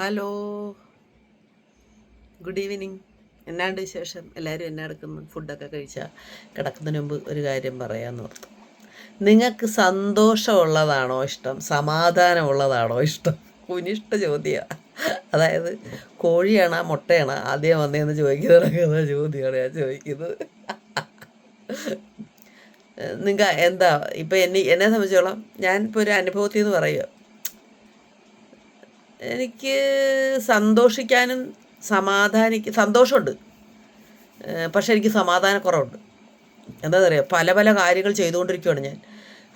Hello. Good evening എന്നാണ്ട് വിശേഷം? എല്ലാവരും എന്നാ എടുക്കുന്നു? ഫുഡൊക്കെ കഴിച്ചാൽ കിടക്കുന്നതിന് മുമ്പ് ഒരു കാര്യം പറയാമെന്ന് ഓർത്തു. നിങ്ങൾക്ക് സന്തോഷമുള്ളതാണോ ഇഷ്ടം? സമാധാനമുള്ളതാണോ ഇഷ്ടം? കുനിഷ്ട ചോദ്യമാണ് അതായത് കോഴിയാണോ മുട്ടയാണോ? ആദ്യം വന്നതെന്ന് ചോദിക്കുന്ന ചോദ്യമാണ് ഞാൻ ചോദിക്കുന്നത്. നിങ്ങൾ എന്താ ഇപ്പം എന്നെ എന്നെ സംബന്ധിച്ചോളം ഞാൻ ഒരു അനുഭവത്തിൽ നിന്ന് പറയുക എനിക്ക് സന്തോഷിക്കാനും സമാധാനിക്ക സന്തോഷമുണ്ട്. പക്ഷേ എനിക്ക് സമാധാനക്കുറവുണ്ട്. പറയുക പല പല കാര്യങ്ങൾ ചെയ്തുകൊണ്ടിരിക്കുകയാണ് ഞാൻ.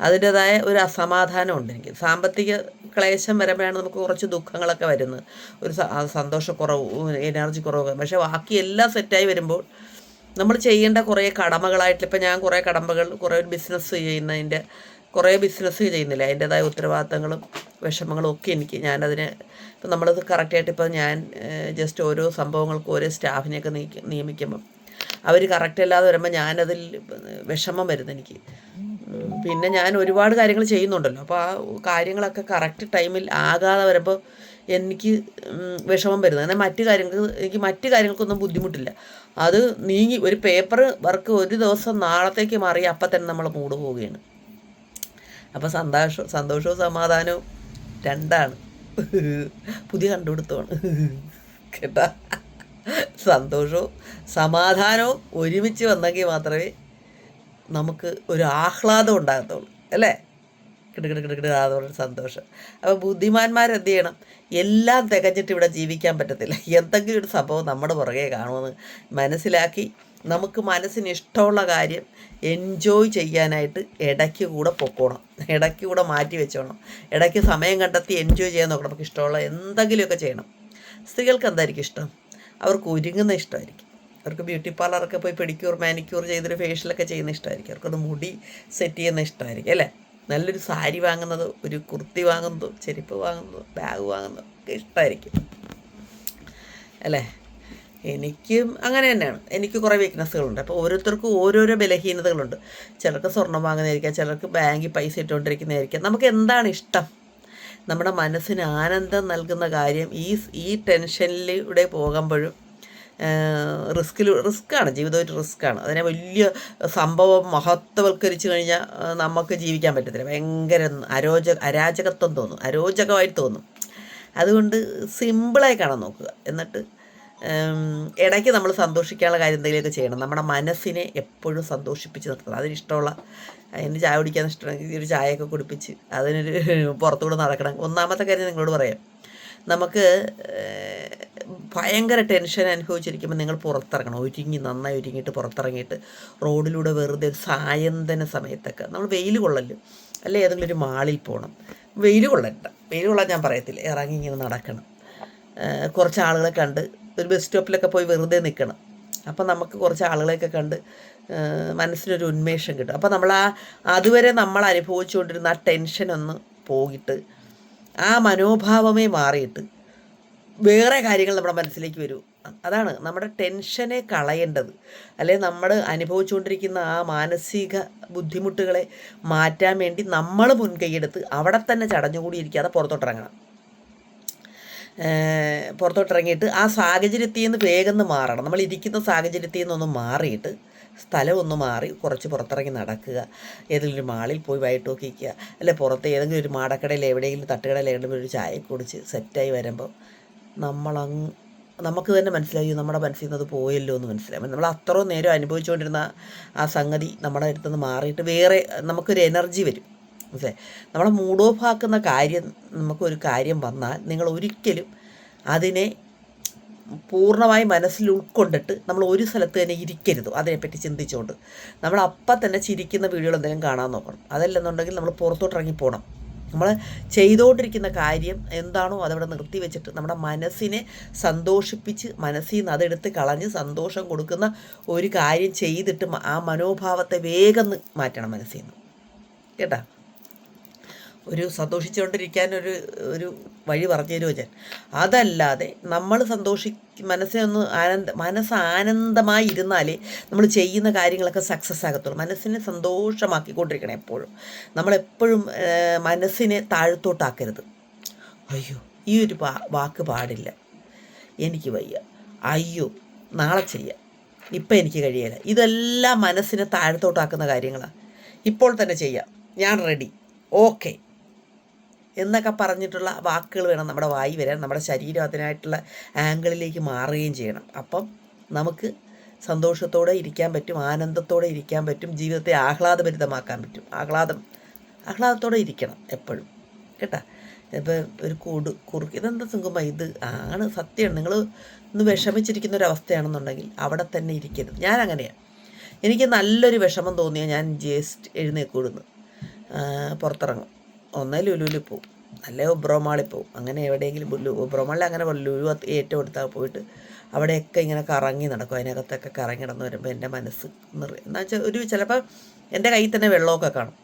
അതിന്റെതായ ഒരു അസമാധാനമുണ്ട് എനിക്ക്. സാമ്പത്തിക ക്ലേശം വരുമ്പോഴാണ് നമുക്ക് കുറച്ച് ദുഃഖങ്ങളൊക്കെ വരുന്നത്. ഒരു സന്തോഷക്കുറവ് എനർജി കുറവ് പക്ഷേ ബാക്കി എല്ലാം സെറ്റായി വരുമ്പോൾ നമ്മൾ ചെയ്യേണ്ട കുറേ കടമകളായിട്ട് ഇപ്പം ഞാൻ കുറേ കടമ്പകൾ കുറേ ബിസിനസ് ചെയ്യുന്നതിന്റെ കുറേ ബിസിനസ് ചെയ്യുന്നില്ല. അതിന്റെതായ ഉത്തരവാദിത്തങ്ങളും വിഷമങ്ങളും ഒക്കെ എനിക്ക് ഞാനതിന് ഇപ്പം നമ്മളത് കറക്റ്റായിട്ട് ഇപ്പം ഞാൻ ജസ്റ്റ് ഓരോ സംഭവങ്ങൾക്കും ഓരോ സ്റ്റാഫിനെയൊക്കെ നിയമിക്കുമ്പം അവർ കറക്റ്റ് അല്ലാതെ വരുമ്പോൾ ഞാനതിൽ വിഷമം വരുന്നു എനിക്ക്. പിന്നെ ഞാൻ ഒരുപാട് കാര്യങ്ങൾ ചെയ്യുന്നുണ്ടല്ലോ. അപ്പോൾ ആ കാര്യങ്ങളൊക്കെ കറക്റ്റ് ടൈമിൽ ആകാതെ വരുമ്പോൾ എനിക്ക് വിഷമം വരുന്നത് അങ്ങനെ മറ്റു കാര്യങ്ങൾക്ക് എനിക്ക് മറ്റു കാര്യങ്ങൾക്കൊന്നും ബുദ്ധിമുട്ടില്ല. അത് നീങ്ങി ഒരു പേപ്പർ വർക്ക് ഒരു ദിവസം നാളത്തേക്ക് മാറി അപ്പം തന്നെ നമ്മൾ മൂട് പോവുകയാണ്. അപ്പോൾ സന്തോഷം സന്തോഷവും സമാധാനവും രണ്ടാണ്. പുതിയ കണ്ടുപിടുത്തമാണ്. കേട്ടാ? സന്തോഷവും സമാധാനവും ഒരുമിച്ച് വന്നെങ്കിൽ മാത്രമേ നമുക്ക് ഒരു ആഹ്ലാദം ഉണ്ടാകത്തുള്ളൂ. അല്ലേ? കിടക്കിട കിടക്കിട സന്തോഷം. അപ്പോൾ ബുദ്ധിമാന്മാർ എന്ത് ചെയ്യണം? എല്ലാം തികഞ്ഞിട്ട് ഇവിടെ ജീവിക്കാൻ പറ്റത്തില്ല. എന്തെങ്കിലും ഒരു സംഭവം നമ്മുടെ പുറകെ കാണുമെന്ന് മനസ്സിലാക്കി നമുക്ക് മനസ്സിന് ഇഷ്ടമുള്ള കാര്യം എൻജോയ് ചെയ്യാനായിട്ട് ഇടയ്ക്ക് കൂടെ പൊക്കോണം. ഇടയ്ക്ക് കൂടെ മാറ്റി വെച്ചോണം. ഇടയ്ക്ക് സമയം കണ്ടെത്തി എൻജോയ് ചെയ്യാൻ നോക്കണം. നമുക്ക് ഇഷ്ടമുള്ള എന്തെങ്കിലുമൊക്കെ ചെയ്യണം. സ്ത്രീകൾക്ക് എന്തായിരിക്കും ഇഷ്ടം? അവർക്ക് ഒരുങ്ങുന്ന ഇഷ്ടമായിരിക്കും. അവർക്ക് ബ്യൂട്ടി പാർലറൊക്കെ പോയി പെഡിക്യൂർ മാനിക്യൂർ ചെയ്തൊരു ഫേഷ്യലൊക്കെ ചെയ്യുന്ന ഇഷ്ടമായിരിക്കും. അവർക്കൊന്ന് മുടി സെറ്റ് ചെയ്യുന്ന ഇഷ്ടമായിരിക്കും അല്ലേ? നല്ലൊരു സാരി വാങ്ങുന്നത് ഒരു കുർത്തി വാങ്ങുന്നത് ചെരുപ്പ് വാങ്ങുന്നത് ബാഗ് വാങ്ങുന്നത് ഒക്കെ ഇഷ്ടമായിരിക്കും അല്ലേ? എനിക്കും അങ്ങനെ തന്നെയാണ്. എനിക്ക് കുറേ വീക്ക്നെസ്സുകളുണ്ട് അപ്പോൾ ഓരോരുത്തർക്കും ഓരോരോ ബലഹീനതകളുണ്ട്. ചിലർക്ക് സ്വർണം വാങ്ങുന്നതായിരിക്കാം ചിലർക്ക് ബാങ്കിൽ പൈസ ഇട്ടുകൊണ്ടിരിക്കുന്നതായിരിക്കാം. നമുക്ക് എന്താണ് ഇഷ്ടം? നമ്മുടെ മനസ്സിന് ആനന്ദം നൽകുന്ന കാര്യം ഈ ഈ ടെൻഷനിലൂടെ പോകുമ്പോഴും റിസ്കിൽ റിസ്ക്കാണ് ജീവിതം ഒരു റിസ്ക്കാണ്. അതിനെ വലിയ സംഭവം മഹത്വവൽക്കരിച്ചു കഴിഞ്ഞാൽ നമുക്ക് ജീവിക്കാൻ പറ്റത്തില്ല. ഭയങ്കര അരോച അരാജകത്വം തോന്നും. അരോചകമായിട്ട് തോന്നും. അതുകൊണ്ട് സിമ്പിളായി കാണാൻ നോക്കുക. എന്നിട്ട് ഇടയ്ക്ക് നമ്മൾ സന്തോഷിക്കാനുള്ള കാര്യം എന്തെങ്കിലുമൊക്കെ ചെയ്യണം. നമ്മുടെ മനസ്സിനെ എപ്പോഴും സന്തോഷിപ്പിച്ച് നിർത്തണം. അതിനിഷ്ടമുള്ള അതിന് ചായ കുടിക്കാൻ ഇഷ്ടമാണെങ്കിൽ ഒരു ചായയൊക്കെ കുടിപ്പിച്ച് അതിനൊരു പുറത്തുകൂടെ നടക്കണം. ഒന്നാമത്തെ കാര്യം നിങ്ങളോട് പറയാം. നമുക്ക് ഭയങ്കര ടെൻഷൻ അനുഭവിച്ചിരിക്കുമ്പോൾ നിങ്ങൾ പുറത്തിറങ്ങണം. ഒരുങ്ങി നന്നായി ഒരുങ്ങിയിട്ട് പുറത്തിറങ്ങിയിട്ട് റോഡിലൂടെ വെറുതെ ഒരു സായന്തന സമയത്തൊക്കെ. നമ്മൾ വെയിൽ കൊള്ളല്ലോ? അല്ലെ ഏതെങ്കിലും ഒരു മാളിൽ പോകണം വെയിൽ കൊള്ളണ്ട. വെയിൽ കൊള്ളാൻ ഞാൻ പറയത്തില്ല. ഇറങ്ങി ഇങ്ങനെ നടക്കണം. കുറച്ച് ആളുകളെ കണ്ട് ഒരു ബസ് സ്റ്റോപ്പിലൊക്കെ പോയി വെറുതെ നിൽക്കണം അപ്പം നമുക്ക് കുറച്ച് ആളുകളെയൊക്കെ കണ്ട് മനസ്സിനൊരു ഉന്മേഷം കിട്ടും. അപ്പോൾ നമ്മൾ ആ അതുവരെ നമ്മൾ അനുഭവിച്ചുകൊണ്ടിരുന്ന ആ ടെൻഷനൊന്ന് പോയിട്ട് ആ മനോഭാവമേ മാറിയിട്ട് വേറെ കാര്യങ്ങൾ നമ്മുടെ മനസ്സിലേക്ക് വരൂ. അതാണ് നമ്മുടെ ടെൻഷനെ കളയേണ്ടത്. അല്ലെ നമ്മൾ അനുഭവിച്ചുകൊണ്ടിരിക്കുന്ന ആ മാനസിക ബുദ്ധിമുട്ടുകളെ മാറ്റാൻ വേണ്ടി നമ്മൾ മുൻകൈയെടുത്ത് അവിടെ തന്നെ ചടഞ്ഞുകൂടിയിരിക്കാതെ പുറത്തോട്ടിറങ്ങണം. പുറത്തോട്ടിറങ്ങിയിട്ട് ആ സാഹചര്യത്തിൽ നിന്ന് വേഗം മാറണം. നമ്മൾ ഇരിക്കുന്ന സാഹചര്യത്തിൽ നിന്നൊന്ന് മാറിയിട്ട് സ്ഥലം ഒന്ന് മാറി കുറച്ച് പുറത്തിറങ്ങി നടക്കുക. ഏതെങ്കിലും ഒരു മാളിൽ പോയി വൈകിട്ട് നോക്കിക്കുക അല്ലെ പുറത്ത് ഏതെങ്കിലും ഒരു മാടക്കടയിൽ എവിടെയെങ്കിലും തട്ടുകടയിൽ എവിടെയെങ്കിലും ഒരു ചായ കുടിച്ച് സെറ്റായി വരുമ്പോൾ നമ്മളങ്ങ് നമുക്ക് തന്നെ മനസ്സിലായി നമ്മുടെ മനസ്സിൽ നിന്ന് അത് പോയല്ലോ എന്ന് മനസ്സിലായി. നമ്മൾ അത്രയും നേരം അനുഭവിച്ചുകൊണ്ടിരുന്ന ആ സംഗതി നമ്മുടെ അടുത്തുനിന്ന് മാറിയിട്ട് വേറെ നമുക്കൊരു എനർജി വരും. മനസ്സിലായി നമ്മളെ മൂഡ് ഓഫ് ആക്കുന്ന കാര്യം നമുക്കൊരു കാര്യം വന്നാൽ നിങ്ങൾ ഒരിക്കലും അതിനെ പൂർണമായി മനസ്സിൽ ഉൾക്കൊണ്ടിട്ട് നമ്മൾ ഒരു സ്ഥലത്ത് തന്നെ ഇരിക്കരുത്. അതിനെപ്പറ്റി ചിന്തിച്ചുകൊണ്ട് നമ്മൾ അപ്പം തന്നെ ചിരിക്കുന്ന വീഡിയോകൾ എന്തെങ്കിലും കാണാൻ നോക്കണം. അതല്ലെന്നുണ്ടെങ്കിൽ നമ്മൾ പുറത്തോട്ട് ഇറങ്ങിപ്പോകണം നമ്മൾ ചെയ്തുകൊണ്ടിരിക്കുന്ന കാര്യം എന്താണോ അതവിടെ നിർത്തി വെച്ചിട്ട് നമ്മുടെ മനസ്സിനെ സന്തോഷിപ്പിച്ച് മനസ്സിൽ നിന്ന് അതെടുത്ത് കളഞ്ഞ് സന്തോഷം കൊടുക്കുന്ന ഒരു കാര്യം ചെയ്തിട്ട് ആ മനോഭാവത്തെ വേഗം മാറ്റണം മനസ്സിൽ നിന്ന്. കേട്ടാ? ഒരു സന്തോഷിച്ചുകൊണ്ടിരിക്കാൻ ഒരു ഒരു വഴി പറഞ്ഞു തരുമോ ഞാൻ? അതല്ലാതെ നമ്മൾ സന്തോഷി മനസ്സിനൊന്ന് ആനന്ദ മനസ്സ് ആനന്ദമായി ഇരുന്നാലേ നമ്മൾ ചെയ്യുന്ന കാര്യങ്ങളൊക്കെ സക്സസ് ആകത്തുള്ളൂ. മനസ്സിനെ സന്തോഷമാക്കിക്കൊണ്ടിരിക്കണം എപ്പോഴും. നമ്മളെപ്പോഴും മനസ്സിനെ താഴ്ത്തോട്ടാക്കരുത്. അയ്യോ ഈ ഒരു വാക്ക് പാടില്ല. എനിക്ക് വയ്യ. അയ്യോ നാളെ ചെയ്യാം. ഇപ്പം എനിക്ക് കഴിയില്ല. ഇതെല്ലാം മനസ്സിനെ താഴത്തോട്ടാക്കുന്ന കാര്യങ്ങളാണ് ഇപ്പോൾ തന്നെ ചെയ്യാം. ഞാൻ റെഡി ഓക്കെ എന്നൊക്കെ പറഞ്ഞിട്ടുള്ള വാക്കുകൾ വേണം നമ്മുടെ വായി വരാൻ നമ്മുടെ ശരീരം അതിനായിട്ടുള്ള ആംഗിളിലേക്ക് മാറുകയും ചെയ്യണം. അപ്പം നമുക്ക് സന്തോഷത്തോടെ ഇരിക്കാൻ പറ്റും ആനന്ദത്തോടെ ഇരിക്കാൻ പറ്റും ജീവിതത്തെ ആഹ്ലാദഭരിതമാക്കാൻ പറ്റും. ആഹ്ലാദം ആഹ്ലാദത്തോടെ ഇരിക്കണം എപ്പോഴും. കേട്ടാ? ഇപ്പോൾ ഒരു കൂട് കുറുക്ക് ഇതെന്താ സുഖമ ഇത് ആണ് സത്യമാണ് നിങ്ങൾ ഒന്ന് വിഷമിച്ചിരിക്കുന്ന ഒരു അവസ്ഥയാണെന്നുണ്ടെങ്കിൽ അവിടെ തന്നെ ഇരിക്കരുത്. ഞാൻ അങ്ങനെയാണ് എനിക്ക് നല്ലൊരു വിഷമം തോന്നിയാൽ ഞാൻ ജസ്റ്റ് എഴുന്നേക്കൂടുന്നു പുറത്തിറങ്ങും. ഒന്നേ ലുലുവിൽ പോവും. അല്ലെ ഒബ്രോമാളിൽ പോവും. അങ്ങനെ എവിടെയെങ്കിലും ഉബ്രോമാളിൽ അങ്ങനെ ലുലു ഏറ്റവും എടുത്താൽ പോയിട്ട് അവിടെയൊക്കെ ഇങ്ങനെ കറങ്ങി നടക്കും. അതിനകത്തൊക്കെ കറങ്ങി നടന്ന് വരുമ്പോൾ എന്റെ മനസ്സ് നിറ എന്ന് വെച്ചാൽ ഒരു ചിലപ്പോൾ എന്റെ കയ്യിൽ തന്നെ വെള്ളമൊക്കെ കാണും.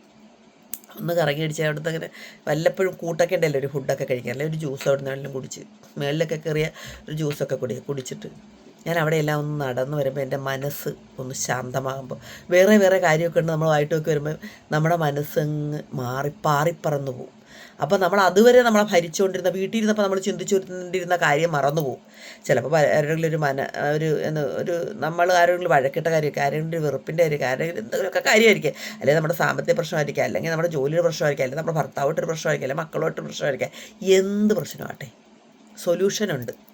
ഒന്ന് കറങ്ങി അടിച്ച് അവിടുത്തെ അങ്ങനെ വല്ലപ്പോഴും കൂട്ടൊക്കെ ഉണ്ടല്ലോ ഒരു ഫുഡൊക്കെ കഴിക്കാൻ. അല്ലെങ്കിൽ ഒരു ജ്യൂസ് അവിടെ നിന്നെല്ലാം കുടിച്ച്. മേളിലൊക്കെ കയറിയ ഒരു ജ്യൂസൊക്കെ കുടി കുടിച്ചിട്ട് ഞാൻ അവിടെയെല്ലാം ഒന്ന് നടന്ന് വരുമ്പോൾ എന്റെ മനസ്സ് ഒന്ന് ശാന്തമാകുമ്പോൾ വേറെ വേറെ കാര്യമൊക്കെ ഉണ്ട് നമ്മൾ വായിട്ടൊക്കെ വരുമ്പോൾ നമ്മുടെ മനസ്സങ്ങ് മാറി പാറിപ്പറന്നു പോകും അപ്പോൾ നമ്മൾ അതുവരെ നമ്മളെ ഭരിച്ചുകൊണ്ടിരുന്ന വീട്ടിലിരുന്നപ്പോൾ നമ്മൾ ചിന്തിച്ചുകൊണ്ടിരുന്ന കാര്യം മറന്നു പോകും ചിലപ്പോൾ ആരെങ്കിലും ഒരു മന ഒരു ഒരു നമ്മൾ ആരെങ്കിലും വഴക്കിട്ട കാര്യമൊക്കെ ആരെങ്കിലും ഒരു വെറുപ്പിന്റെ കാര്യം ആരെങ്കിലും എന്തെങ്കിലുമൊക്കെ കാര്യമായിരിക്കും. അല്ലെങ്കിൽ നമ്മുടെ സാമ്പത്തിക പ്രശ്നമായിരിക്കാം അല്ലെങ്കിൽ നമ്മുടെ ജോലിയുടെ പ്രശ്നമായിരിക്കാം അല്ലെങ്കിൽ നമ്മുടെ ഭർത്താവായിട്ടൊരു പ്രശ്നമായിരിക്കും അല്ലെങ്കിൽ മക്കളുമായിട്ടൊരു പ്രശ്നമായിരിക്കാം. എന്ത് പ്രശ്നമാട്ടെ സൊല്യൂഷനുണ്ട്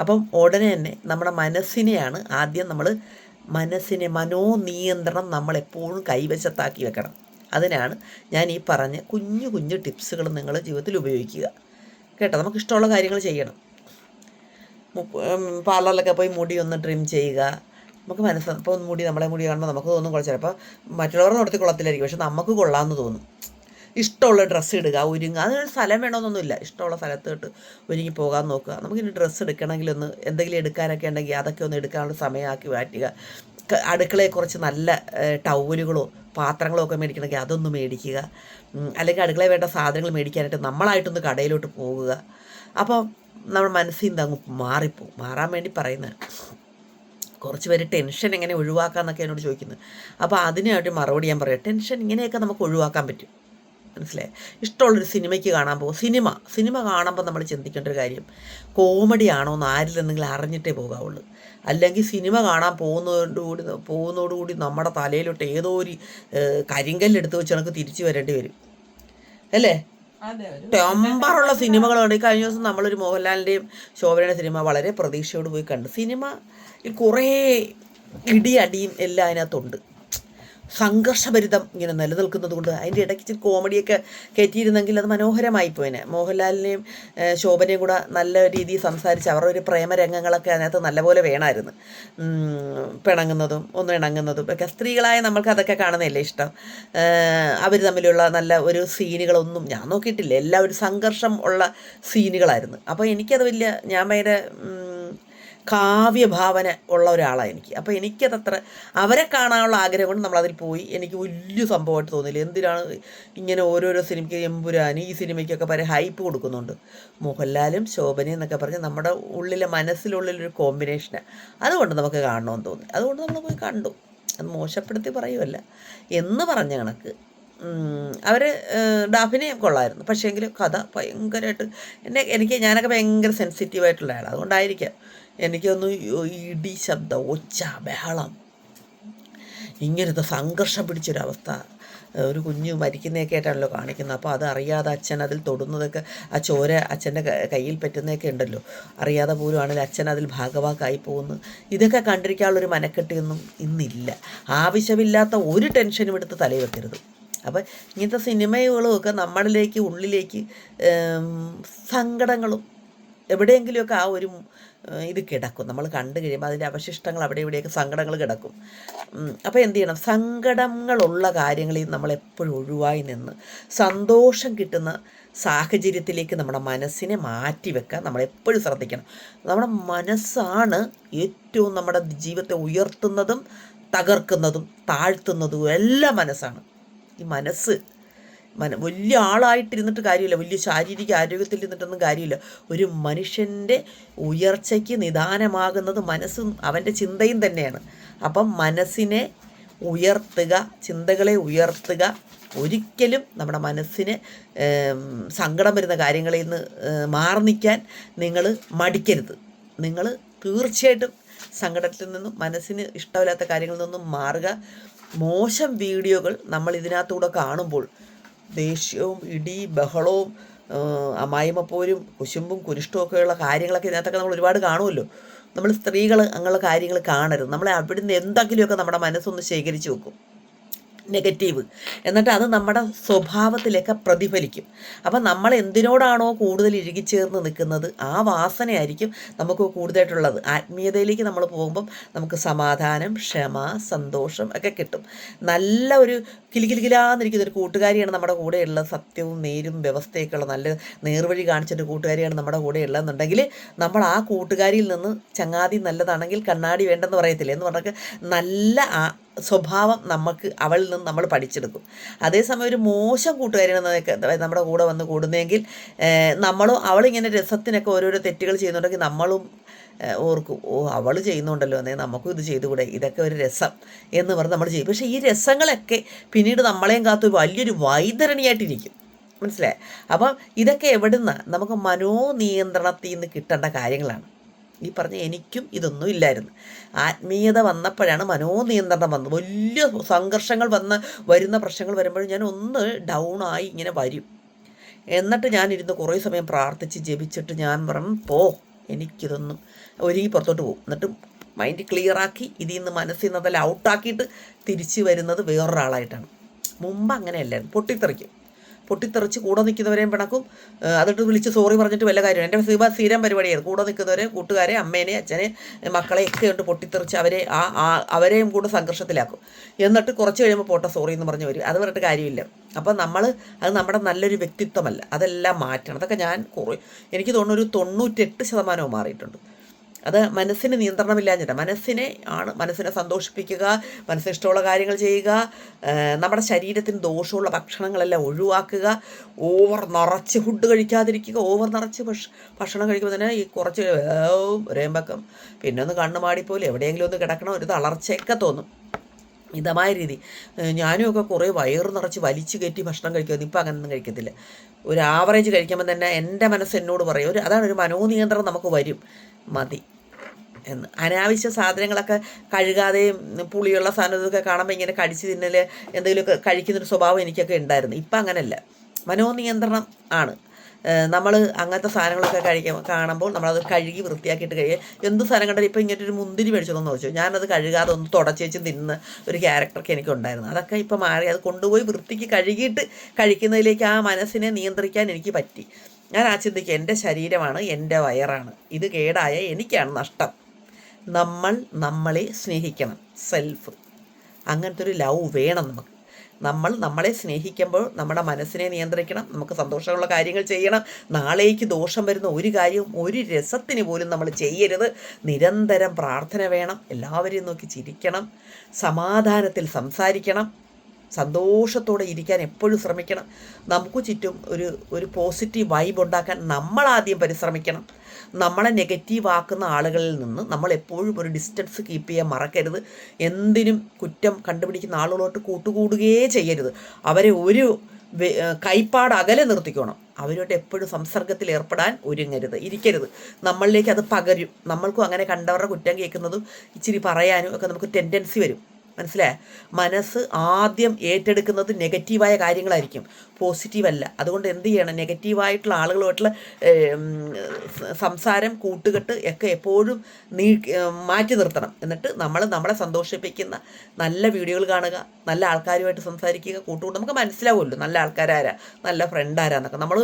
അപ്പം ഉടനെ തന്നെ നമ്മുടെ മനസ്സിനെയാണ് ആദ്യം നമ്മൾ മനസ്സിനെ മനോനിയന്ത്രണം നമ്മളെപ്പോഴും കൈവശത്താക്കി വെക്കണം. അതിനാണ് ഞാൻ ഈ പറഞ്ഞ കുഞ്ഞു കുഞ്ഞു ടിപ്സുകൾ നിങ്ങൾ ജീവിതത്തിൽ ഉപയോഗിക്കുക. കേട്ടോ? നമുക്ക് ഇഷ്ടമുള്ള കാര്യങ്ങൾ ചെയ്യണം. പാർലറിലൊക്കെ പോയി മുടി ഒന്ന് ട്രിം ചെയ്യുക. നമുക്ക് മനസ്സ് ഇപ്പോൾ മുടി നമ്മളെ മുടി കാണുമ്പോൾ നമുക്ക് തോന്നും കുറച്ച് ചിലപ്പോൾ മറ്റുള്ളവർ നടത്തി കൊള്ളത്തില്ലായിരിക്കും. പക്ഷെ നമുക്ക് കൊള്ളാമെന്ന് തോന്നും. ഇഷ്ടമുള്ള ഡ്രസ്സ് ഇടുക ഒരുങ്ങുക അതിനൊരു സ്ഥലം വേണമെന്നൊന്നുമില്ല. ഇഷ്ടമുള്ള സ്ഥലത്തോട്ട് ഒരുങ്ങി പോകാൻ നോക്കുക. നമുക്കിനി ഡ്രസ്സ് എടുക്കണമെങ്കിൽ ഒന്ന് എന്തെങ്കിലും എടുക്കാനൊക്കെ ഉണ്ടെങ്കിൽ അതൊക്കെ ഒന്ന് എടുക്കാനുള്ള സമയമാക്കി മാറ്റുക. അടുക്കളയെ കുറച്ച് നല്ല ടൗവലുകളോ പാത്രങ്ങളോ ഒക്കെ മേടിക്കണമെങ്കിൽ അതൊന്ന് മേടിക്കുക. അല്ലെങ്കിൽ അടുക്കളയിൽ വേണ്ട സാധനങ്ങൾ മേടിക്കാനായിട്ട് നമ്മളായിട്ടൊന്ന് കടയിലോട്ട് പോകുക. അപ്പോൾ നമ്മൾ മനസ്സിൽ നിന്ന് അങ്ങ് മാറിപ്പോവും. മാറാൻ വേണ്ടി പറയുന്നത് കുറച്ച് പേര് ടെൻഷൻ എങ്ങനെ ഒഴിവാക്കാം എന്നൊക്കെ എന്നോട് ചോദിക്കുന്നത് അപ്പോൾ അതിനായിട്ട് മറുപടി ഞാൻ പറയാം. ടെൻഷൻ ഇങ്ങനെയൊക്കെ നമുക്ക് ഒഴിവാക്കാൻ പറ്റും. മനസ്സിലായി? ഇഷ്ടമുള്ളൊരു സിനിമയ്ക്ക് കാണാൻ പോകും. സിനിമ സിനിമ കാണുമ്പോൾ നമ്മൾ ചിന്തിക്കേണ്ട ഒരു കാര്യം കോമഡി ആണോ എന്ന് ആരിൽ നിന്നെങ്കിലും അറിഞ്ഞിട്ടേ പോകാവുള്ളൂ. അല്ലെങ്കിൽ സിനിമ കാണാൻ പോകുന്നതോടുകൂടി പോകുന്നതോടുകൂടി നമ്മുടെ തലയിലോട്ട് ഏതോ ഒരു കരിങ്കല്ലെടുത്ത് വെച്ച് നമുക്ക് തിരിച്ചു വരേണ്ടി വരും. അല്ലേ? ടെമ്പറുള്ള സിനിമകളുണ്ട് കഴിഞ്ഞ ദിവസം നമ്മളൊരു മോഹൻലാലിന്റെയും ശോഭനയുടെ സിനിമ വളരെ പ്രതീക്ഷയോട് പോയി കണ്ടു. സിനിമ കുറേ ഇടിയടിയും എല്ലാം അതിനകത്തുണ്ട്. സംഘർഷഭരിതം ഇങ്ങനെ നിലനിൽക്കുന്നത് കൊണ്ട് അതിന്റെ ഇടയ്ക്ക് ഇച്ചിരി കോമഡിയൊക്കെ കയറ്റിയിരുന്നെങ്കിൽ അത് മനോഹരമായി പോയിനെ. മോഹൻലാലിനെയും ശോഭനയും കൂടെ നല്ല രീതിയിൽ സംസാരിച്ച് അവരുടെ ഒരു പ്രേമരംഗങ്ങളൊക്കെ അതിനകത്ത് നല്ലപോലെ വേണമായിരുന്നു പിണങ്ങുന്നതും ഒന്ന് ഇണങ്ങുന്നതും. ഒക്കെ സ്ത്രീകളായ നമ്മൾക്ക് അതൊക്കെ കാണുന്നതല്ലേ ഇഷ്ടം. അവർ തമ്മിലുള്ള നല്ല ഒരു സീനുകളൊന്നും ഞാൻ നോക്കിയിട്ടില്ല. എല്ലാം ഒരു സംഘർഷം ഉള്ള സീനുകളായിരുന്നു. അപ്പോൾ എനിക്കത് വലിയ ഞാൻ ഭയങ്കര കാവ്യഭാവന ഉള്ള ഒരാളാണ് എനിക്ക്. അപ്പോൾ എനിക്കതത്ര അവരെ കാണാനുള്ള ആഗ്രഹം കൊണ്ട് നമ്മളതിൽ പോയി. എനിക്ക് വലിയ സംഭവമായിട്ട് തോന്നിയില്ല. എന്തിനാണ് ഇങ്ങനെ ഓരോരോ സിനിമയ്ക്ക് എമ്പുരാൻ ഈ സിനിമയ്ക്കൊക്കെ പല ഹൈപ്പ് കൊടുക്കുന്നുണ്ട്? മോഹൻലാലും ശോഭനയും എന്നൊക്കെ പറഞ്ഞ് നമ്മുടെ ഉള്ളിലെ മനസ്സിലുള്ളിലൊരു കോമ്പിനേഷനാണ് അതുകൊണ്ട് നമുക്ക് കാണണമെന്ന് തോന്നി. അതുകൊണ്ട് നമ്മൾ പോയി കണ്ടു. അത് മോശപ്പെടുത്തി പറയുമല്ല എന്ന് പറഞ്ഞ കണക്ക് അവർ ഡാഫിനെയും കൊള്ളായിരുന്നു. പക്ഷേ എങ്കിലും കഥ ഭയങ്കരമായിട്ട് എന്നെ എനിക്ക് ഞാനൊക്കെ ഭയങ്കര സെൻസിറ്റീവ് ആയിട്ടുള്ള ആളാണ് അതുകൊണ്ടായിരിക്കാം. എനിക്കൊന്ന് ഇടി ശബ്ദം ഒച്ച ബഹളം. ഇങ്ങനത്തെ സംഘർഷം പിടിച്ചൊരവസ്ഥ. ഒരു കുഞ്ഞ് മരിക്കുന്നതൊക്കെ ആയിട്ടാണല്ലോ കാണിക്കുന്നത്. അപ്പോൾ അത് അറിയാതെ അച്ഛൻ അതിൽ തൊടുന്നതൊക്കെ ആ ചോര അച്ഛന്റെ കയ്യിൽ പറ്റുന്നതൊക്കെ ഉണ്ടല്ലോ. അറിയാതെ പോലും ആണെങ്കിൽ അച്ഛൻ അതിൽ ഭാഗവാക്കായി പോകുന്നു. ഇതൊക്കെ കണ്ടിരിക്കാനുള്ളൊരു മനക്കെട്ടിയൊന്നും ഇന്നില്ല. ആവശ്യമില്ലാത്ത ഒരു ടെൻഷനും എടുത്ത് തലയിൽ വെക്കരുത്. അപ്പം ഇങ്ങനത്തെ സിനിമകളും ഒക്കെ നമ്മളിലേക്ക് ഉള്ളിലേക്ക് സങ്കടങ്ങളും എവിടെയെങ്കിലുമൊക്കെ ആ ഒരു ഇത് കിടക്കും. നമ്മൾ കണ്ടു കഴിയുമ്പോൾ അതിന്റെ അവശിഷ്ടങ്ങൾ അവിടെ ഇവിടെയൊക്കെ സങ്കടങ്ങൾ കിടക്കും. അപ്പോൾ എന്ത് ചെയ്യണം? സങ്കടങ്ങളുള്ള കാര്യങ്ങളിൽ നമ്മൾ എപ്പോഴും ഒഴിവായി നിന്ന് സന്തോഷം കിട്ടുന്ന സാഹചര്യത്തിലേക്ക് നമ്മുടെ മനസ്സിനെ മാറ്റി വെക്കാൻ നമ്മൾ എപ്പോഴും ശ്രദ്ധിക്കണം. നമ്മുടെ മനസ്സാണ് ഏറ്റവും നമ്മുടെ ജീവിതത്തെ ഉയർത്തുന്നതും തകർക്കുന്നതും താഴ്ത്തുന്നതും എല്ലാം മനസ്സാണ്. ഈ മനസ്സ് മന വലിയ ആളായിട്ടിരുന്നിട്ട് കാര്യമില്ല. വലിയ ശാരീരിക ആരോഗ്യത്തിൽ ഇരുന്നിട്ടൊന്നും കാര്യമില്ല. ഒരു മനുഷ്യന്റെ ഉയർച്ചയ്ക്ക് നിദാനമാകുന്നത് മനസ്സും അവന്റെ ചിന്തയും തന്നെയാണ്. അപ്പം മനസ്സിനെ ഉയർത്തുക ചിന്തകളെ ഉയർത്തുക ഒരിക്കലും നമ്മുടെ മനസ്സിന് സങ്കടം വരുന്ന കാര്യങ്ങളിൽ നിന്ന് മാറി നിൽക്കാൻ നിങ്ങൾ മടിക്കരുത്. നിങ്ങൾ തീർച്ചയായിട്ടും സങ്കടത്തിൽ നിന്നും മനസ്സിന് ഇഷ്ടമില്ലാത്ത കാര്യങ്ങളിൽ നിന്നും മാറുക. മോശം വീഡിയോകൾ നമ്മൾ ഇതിനകത്തൂടെ കാണുമ്പോൾ ദേഷ്യവും ഇടി ബഹളവും ആ, അമ്മായിമ്മപ്പോരും കുശുമ്പും കുരിഷ്ടവും ഒക്കെയുള്ള കാര്യങ്ങളൊക്കെ ഇതിനകത്തൊക്കെ നമ്മൾ ഒരുപാട് കാണുമല്ലോ. നമ്മൾ സ്ത്രീകൾ അങ്ങനെയുള്ള കാര്യങ്ങൾ കാണരുത്. നമ്മളെ അവിടുന്ന് എന്തെങ്കിലുമൊക്കെ നമ്മുടെ മനസ്സൊന്ന് ശേഖരിച്ച് വെക്കും. നെഗറ്റീവ്. എന്നിട്ട് അത് നമ്മുടെ സ്വഭാവത്തിലൊക്കെ പ്രതിഫലിക്കും. അപ്പം നമ്മൾ എന്തിനോടാണോ കൂടുതൽ ഇഴുകിച്ചേർന്ന് നിൽക്കുന്നത് ആ വാസനയായിരിക്കും നമുക്ക് കൂടുതലായിട്ടുള്ളത്. ആത്മീയതയിലേക്ക് നമ്മൾ പോകുമ്പം നമുക്ക് സമാധാനം ക്ഷമ സന്തോഷം ഒക്കെ കിട്ടും. നല്ല ഒരു കിലികിലികിലാന്നിരിക്കുന്ന ഒരു കൂട്ടുകാരിയാണ് നമ്മുടെ കൂടെയുള്ളത്. സത്യവും നേരും വ്യവസ്ഥയൊക്കെ ഉള്ള നല്ല നേർവഴി കാണിച്ചൊരു കൂട്ടുകാരിയാണ് നമ്മുടെ കൂടെ ഉള്ളതെന്നുണ്ടെങ്കിൽ നമ്മൾ ആ കൂട്ടുകാരിയിൽ നിന്ന് ചങ്ങാതി നല്ലതാണെങ്കിൽ കണ്ണാടി വേണ്ടെന്ന് പറയത്തില്ല? എന്ന് പറഞ്ഞാൽ നല്ല സ്വഭാവം നമുക്ക് അവളിൽ നിന്ന് നമ്മൾ പഠിച്ചെടുക്കും. അതേസമയം ഒരു മോശം കൂട്ടുകാരിയാണെന്നൊക്കെ നമ്മുടെ കൂടെ വന്ന് കൂടുന്നെങ്കിൽ ഏഹ്, നമ്മളും അവളിങ്ങനെ രസത്തിനൊക്കെ ഓരോരോ തെറ്റുകൾ ചെയ്യുന്നുണ്ടെങ്കിൽ നമ്മളും ഓർക്കും ഓ അവൾ ചെയ്യുന്നുണ്ടല്ലോ എന്നേ നമുക്കും ഇത് ചെയ്തുകൂടെ? ഇതൊക്കെ ഒരു രസം എന്ന് പറഞ്ഞ് നമ്മൾ ചെയ്യും. പക്ഷേ ഈ രസങ്ങളൊക്കെ പിന്നീട് നമ്മളെയും കാത്തു വലിയൊരു വൈതരണിയായിട്ടിരിക്കും. മനസ്സിലായി? അപ്പം ഇതൊക്കെ എവിടുന്ന? നമുക്ക് മനോനിയന്ത്രണത്തിൽ നിന്ന് കിട്ടേണ്ട കാര്യങ്ങളാണ്. ഈ പറഞ്ഞ എനിക്കും ഇതൊന്നും ഇല്ലായിരുന്നു. ആത്മീയത വന്നപ്പോഴാണ് മനോനിയന്ത്രണം വന്നത്. വലിയ സംഘർഷങ്ങൾ വന്ന് വരുന്ന പ്രശ്നങ്ങൾ വരുമ്പോഴും ഞാൻ ഒന്ന് ഡൗൺ ആയി ഇങ്ങനെ വരും. എന്നിട്ട് ഞാനിരുന്ന് കുറേ സമയം പ്രാർത്ഥിച്ച് ജപിച്ചിട്ട് ഞാൻ പറഞ്ഞു പോ എനിക്കിതൊന്നും ഒരുങ്ങി പുറത്തോട്ട് പോകും. എന്നിട്ട് മൈൻഡ് ക്ലിയറാക്കി ഇതിൽ നിന്ന് മനസ്സിൽ നിന്ന് അതെല്ലാം ഔട്ടാക്കിയിട്ട് തിരിച്ചു വരുന്നത് വേറൊരാളായിട്ടാണ്. മുമ്പ് അങ്ങനെയല്ലായിരുന്നു. പൊട്ടിത്തെറിക്കും. പൊട്ടിത്തെറിച്ച് കൂടെ നിൽക്കുന്നവരെയും പിണക്കും. അതിട്ട് വിളിച്ച് സോറി പറഞ്ഞിട്ട് വല്ല കാര്യമാണ് എന്റെ സീമാ സ്ഥിരം പരിപാടിയായിരുന്നു. കൂടെ നിൽക്കുന്നവരെ കൂട്ടുകാരെ അമ്മേനെ അച്ഛനെ മക്കളെ ഒക്കെ ഉണ്ട് പൊട്ടിത്തെറിച്ച് അവരെ ആ ആ- അവരെയും കൂടെ സംഘർഷത്തിലാക്കും. എന്നിട്ട് കുറച്ച് കഴിയുമ്പോൾ പോട്ടെ സോറി എന്ന് പറഞ്ഞ് വരും. അത് പറഞ്ഞിട്ട് കാര്യമില്ല. അപ്പം നമ്മൾ അത് നമ്മുടെ നല്ലൊരു വ്യക്തിത്വമല്ല. അതെല്ലാം മാറ്റണം. അതൊക്കെ ഞാൻ കുറേ എനിക്ക് തോന്നുന്നു ഒരു തൊണ്ണൂറ്റെട്ട് ശതമാനവും മാറിയിട്ടുണ്ട്. അത് മനസ്സിന് നിയന്ത്രണമില്ലാഞ്ഞിട്ട്. മനസ്സിനെ ആണ് മനസ്സിനെ സന്തോഷിപ്പിക്കുക മനസ്സിന് ഇഷ്ടമുള്ള കാര്യങ്ങൾ ചെയ്യുക നമ്മുടെ ശരീരത്തിന് ദോഷമുള്ള ഭക്ഷണങ്ങളെല്ലാം ഒഴിവാക്കുക ഓവർ നിറച്ച് ഫുഡ് കഴിക്കാതിരിക്കുക ഓവർ നിറച്ച് ഭക്ഷ ഭക്ഷണം കഴിക്കുമ്പോൾ തന്നെ ഈ കുറച്ച് ഏവും ഒരേമ്പക്കം പിന്നെ ഒന്ന് കണ്ണു മാടിപ്പോലും എവിടെയെങ്കിലും ഒന്ന് കിടക്കണം ഒരു തളർച്ചയൊക്കെ തോന്നും. മിതമായ രീതി. ഞാനുമൊക്കെ കുറേ വയറ് നിറച്ച് വലിച്ചു കയറ്റി ഭക്ഷണം കഴിക്കുമായിരുന്നു. ഇപ്പം അങ്ങനെയൊന്നും കഴിക്കത്തില്ല. ഒരു ആവറേജ് കഴിക്കുമ്പോൾ തന്നെ എന്റെ മനസ്സ് എന്നോട് പറയും. ഒരു അതാണ് ഒരു മനോനിയന്ത്രണം നമുക്ക് വരും. മതി എന്ന്. അനാവശ്യ സാധനങ്ങളൊക്കെ കഴുകാതെയും പുളിയുള്ള സാധനങ്ങളൊക്കെ കാണുമ്പോൾ ഇങ്ങനെ കടിച്ച് തിന്നൽ എന്തെങ്കിലുമൊക്കെ കഴിക്കുന്നൊരു സ്വഭാവം എനിക്കൊക്കെ ഉണ്ടായിരുന്നു. ഇപ്പം അങ്ങനെയല്ല മനോനിയന്ത്രണം ആണ്. നമ്മൾ അങ്ങനത്തെ സാധനങ്ങളൊക്കെ കഴിക്കാൻ കാണുമ്പോൾ നമ്മളത് കഴുകി വൃത്തിയാക്കിയിട്ട് കഴിയുക എന്ത് സാധനം കണ്ടാലും ഇപ്പോൾ ഇങ്ങനെ ഒരു മുന്തിരി മേടിച്ചതെന്ന് വെച്ചു ഞാനത് കഴുകാതെ ഒന്ന് തുടച്ചേച്ച് തിന്ന ഒരു ക്യാരക്ടറൊക്കെ എനിക്കുണ്ടായിരുന്നു. അതൊക്കെ ഇപ്പോൾ മാറി. അത് കൊണ്ടുപോയി വൃത്തിക്ക് കഴുകിയിട്ട് കഴിക്കുന്നതിലേക്ക് ആ മനസ്സിനെ നിയന്ത്രിക്കാൻ എനിക്ക് പറ്റി. ഞാൻ ആ ചിന്തിക്കുക എന്റെ ശരീരമാണ് എന്റെ വയറാണ്. ഇത് കേടായ എനിക്കാണ് നഷ്ടം. നമ്മൾ നമ്മളെ സ്നേഹിക്കണം. സെൽഫ് അങ്ങനത്തെ ഒരു ലവ് വേണം നമുക്ക്. നമ്മൾ നമ്മളെ സ്നേഹിക്കുമ്പോൾ നമ്മുടെ മനസ്സിനെ നിയന്ത്രിക്കണം നമുക്ക് സന്തോഷമുള്ള കാര്യങ്ങൾ ചെയ്യണം. നാളേക്ക് ദോഷം വരുന്ന ഒരു കാര്യവും ഒരു രസത്തിന് പോലും നമ്മൾ ചെയ്യരുത്. നിരന്തരം പ്രാർത്ഥന വേണം. എല്ലാവരെയും നോക്കി ചിരിക്കണം. സമാധാനത്തിൽ സംസാരിക്കണം. സന്തോഷത്തോടെ ഇരിക്കാൻ എപ്പോഴും ശ്രമിക്കണം. നമുക്ക് ചുറ്റും ഒരു ഒരു പോസിറ്റീവ് വൈബ് ഉണ്ടാക്കാൻ നമ്മൾ ആദ്യം പരിശ്രമിക്കണം. നമ്മളെ നെഗറ്റീവ് ആക്കുന്ന ആളുകളിൽ നിന്ന് നമ്മൾ എപ്പോഴും ഒരു ഡിസ്റ്റൻസ് കീപ്പ് ചെയ്യാൻ മറക്കരുത്. എന്തിനും കുറ്റം കണ്ടുപിടിക്കുന്ന ആളുകളോട്ട് കൂട്ടുകൂടുകയേ ചെയ്യരുത്. അവരെ ഒരു കൈപ്പാട് അകലെ നിർത്തിക്കോണം. അവരോട് എപ്പോഴും സംസർഗത്തിൽ ഏർപ്പെടാൻ ഒരുങ്ങരുത്. ഇരിക്കരുത്. നമ്മളിലേക്ക് അത് പകരും. നമ്മൾക്കും അങ്ങനെ കണ്ടവരുടെ കുറ്റം കേൾക്കുന്നതും ഇച്ചിരി പറയാനും ഒക്കെ നമുക്ക് ടെൻഡൻസി വരും. മനസ്സിലായ? മനസ്സ് ആദ്യം ഏറ്റെടുക്കുന്നത് നെഗറ്റീവായ കാര്യങ്ങളായിരിക്കും. പോസിറ്റീവല്ല അതുകൊണ്ട് എന്ത് ചെയ്യണം? നെഗറ്റീവായിട്ടുള്ള ആളുകളുമായിട്ടുള്ള സംസാരം കൂട്ടുകെട്ട് ഒക്കെ എപ്പോഴും നീ മാറ്റി നിർത്തണം. എന്നിട്ട് നമ്മൾ നമ്മളെ സന്തോഷിപ്പിക്കുന്ന നല്ല വീഡിയോകൾ കാണുക നല്ല ആൾക്കാരുമായിട്ട് സംസാരിക്കുക കൂട്ടുകൂട്ട് നമുക്ക് മനസ്സിലാവുമല്ലോ നല്ല ആൾക്കാരാരാ നല്ല ഫ്രണ്ട് ആരാന്നൊക്കെ. നമ്മൾ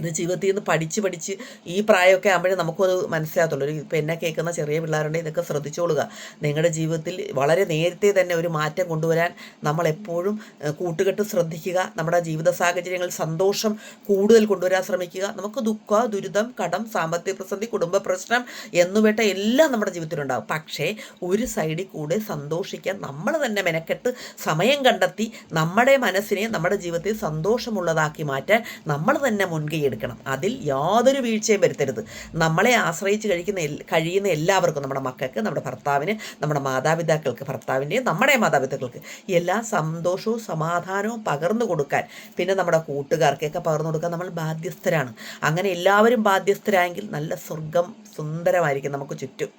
ഇത് ജീവിതത്തിൽ നിന്ന് പഠിച്ച് പഠിച്ച് ഈ പ്രായമൊക്കെ ആകുമ്പോഴേ നമുക്കത് മനസ്സിലാകത്തുള്ളൂ. ഇപ്പം എന്നെ കേൾക്കുന്ന ചെറിയ പിള്ളേരുണ്ട് ഇതൊക്കെ ശ്രദ്ധിച്ചോളുക. നിങ്ങളുടെ ജീവിതത്തിൽ വളരെ നേരത്തെ തന്നെ ഒരു മാറ്റം കൊണ്ടുവരാൻ നമ്മൾ എപ്പോഴും കൂട്ടുകെട്ട് ശ്രദ്ധിക്കുക. നമ്മുടെ ജീവിത സാഹചര്യങ്ങളിൽ സന്തോഷം കൂടുതൽ കൊണ്ടുവരാൻ ശ്രമിക്കുക. നമുക്ക് ദുഃഖ ദുരിതം കടം സാമ്പത്തിക പ്രതിസന്ധി കുടുംബ പ്രശ്നം എന്നുവേട്ട എല്ലാം നമ്മുടെ ജീവിതത്തിലുണ്ടാകും പക്ഷേ ഒരു സൈഡിൽ കൂടെ സന്തോഷിക്കാൻ നമ്മൾ തന്നെ മെനക്കെട്ട് സമയം കണ്ടെത്തി നമ്മുടെ മനസ്സിനെ നമ്മുടെ ജീവിതത്തിൽ സന്തോഷമുള്ളതാക്കി മാറ്റാൻ നമ്മൾ തന്നെ മുൻകൈ നേടിയെടുക്കണം അതിൽ യാതൊരു വീഴ്ചയും വരുത്തരുത്. നമ്മളെ ആശ്രയിച്ച് കഴിക്കുന്ന കഴിയുന്ന എല്ലാവർക്കും നമ്മുടെ മക്കൾക്ക് നമ്മുടെ ഭർത്താവിന് നമ്മുടെ മാതാപിതാക്കൾക്ക് ഭർത്താവിന്റെയും നമ്മുടെ മാതാപിതാക്കൾക്ക് എല്ലാ സന്തോഷവും സമാധാനവും പകർന്നു കൊടുക്കാൻ പിന്നെ നമ്മുടെ കൂട്ടുകാർക്കൊക്കെ പകർന്നു കൊടുക്കാൻ നമ്മൾ ബാധ്യസ്ഥരാണ്. അങ്ങനെ എല്ലാവരും ബാധ്യസ്ഥരായെങ്കിൽ നല്ല സ്വർഗം സുന്ദരമായിരിക്കും നമുക്ക് ചുറ്റും.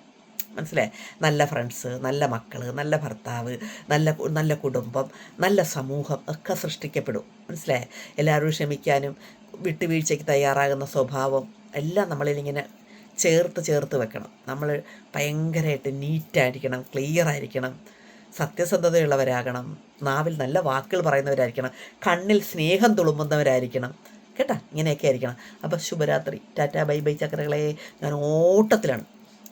മനസ്സിലായി? നല്ല ഫ്രണ്ട്സ് നല്ല മക്കൾ നല്ല ഭർത്താവ് നല്ല നല്ല കുടുംബം നല്ല സമൂഹം ഒക്കെ സൃഷ്ടിക്കപ്പെടും. മനസ്സിലായി? എല്ലാവരും ക്ഷമിക്കാനും വിട്ടുവീഴ്ചയ്ക്ക് തയ്യാറാകുന്ന സ്വഭാവം എല്ലാം നമ്മളിലിങ്ങനെ ചേർത്ത് ചേർത്ത് വെക്കണം. നമ്മൾ ഭയങ്കരമായിട്ട് നീറ്റായിരിക്കണം ക്ലിയർ ആയിരിക്കണം സത്യസന്ധതയുള്ളവരാകണം നാവിൽ നല്ല വാക്കുകൾ പറയുന്നവരായിരിക്കണം കണ്ണിൽ സ്നേഹം തുളുമ്പുന്നവരായിരിക്കണം. കേട്ടാ? ഇങ്ങനെയൊക്കെ ആയിരിക്കണം. അപ്പോൾ ശുഭരാത്രി. ടാറ്റ ബൈ ബൈ ചക്രകളെ. ഞാൻ ഓട്ടത്തിലാണ്.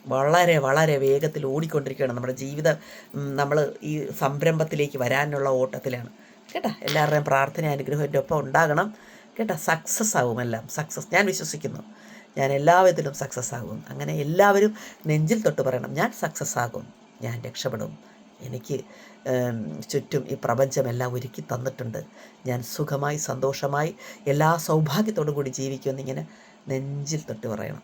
വളരെ വളരെ വേഗത്തിൽ ഓടിക്കൊണ്ടിരിക്കുകയാണ്. നമ്മുടെ ജീവിതം നമ്മൾ ഈ സംരംഭത്തിലേക്ക് വരാനുള്ള ഓട്ടത്തിലാണ്. കേട്ടാ? എല്ലാവരുടെയും പ്രാർത്ഥന അനുഗ്രഹം എന്റെ ഒപ്പം ഉണ്ടാകണം. കേട്ടാ സക്സസ് ആവും എല്ലാം. സക്സസ് ഞാൻ വിശ്വസിക്കുന്നു. ഞാൻ എല്ലാവിധത്തിലും സക്സസ് ആകും. അങ്ങനെ എല്ലാവരും നെഞ്ചിൽ തൊട്ട് പറയണം ഞാൻ സക്സസ് ആകും. ഞാൻ രക്ഷപ്പെടും. എനിക്ക് ചുറ്റും ഈ പ്രപഞ്ചമെല്ലാം ഒരുക്കി തന്നിട്ടുണ്ട്. ഞാൻ സുഖമായി സന്തോഷമായി എല്ലാ സൗഭാഗ്യത്തോടും കൂടി ജീവിക്കുമെന്നിങ്ങനെ നെഞ്ചിൽ തൊട്ട് പറയണം.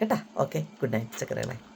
കേട്ടാ? Okay good night ചക്കരകളെ.